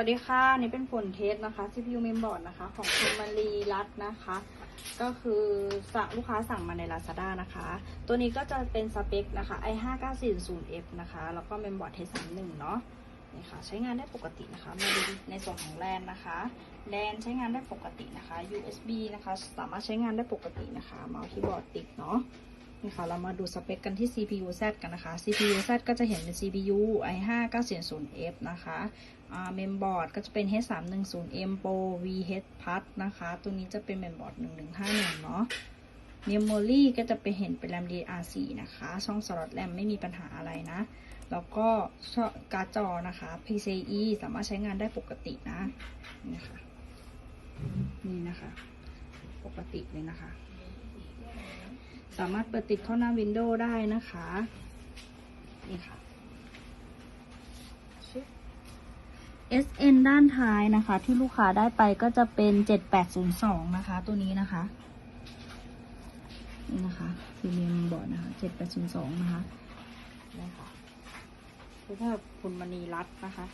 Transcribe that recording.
สวัสดีค่ะนี่เป็นผลเทสนะคะ CPU mainboard นะคะ ของคุณมารีรัตนะคะ ก็คือสั่งลูกค้าสั่งมาใน Lazada นะคะ ตัวนี้ก็จะเป็นสเปคนะคะ i 5 9 4 0 f นะคะ แล้วก็ mainboard T31 เนาะนี่ค่ะ ใช้งานได้ปกตินะคะมาดูในส่วนของแลนนะคะแลนใช้งานได้ปกตินะคะ USB นะคะ สามารถใช้งานได้ปกตินะคะเมาส์คีย์บอร์ดติดเนาะ นี่ค่ะ เรามาดูสเปคกันที่ CPU Z กันนะคะ CPU Z ก็จะเห็นเป็น CPU i5 940F นะคะเมมบอร์ดก็จะเป็น H310M Pro VH Plus นะคะ ตัวนี้จะเป็นเมมบอร์ด1151 เนาะ Memory ก็จะไปเห็นเป็น RAM DDR4 นะคะ ช่องสล็อตแรมไม่มีปัญหาอะไรนะ แล้วก็การ์ดจอนะคะ PCIe สามารถใช้งานได้ปกตินะ นี่ค่ะ นี่นะคะ ปกติเลยนะคะ สามารถเปิดติดเข้าหน้าวินโดว์ได้นะคะ นี่ค่ะ SN ด้านท้ายนะคะ ที่ลูกค้าได้ไปก็จะเป็น 7802 นะคะ ตัวนี้นะคะ นี่นะคะพรีเมียมบอร์ดนะคะ 7802 นะคะนี่ค่ะคือถ้าคุณมณีรัตน์นะคะ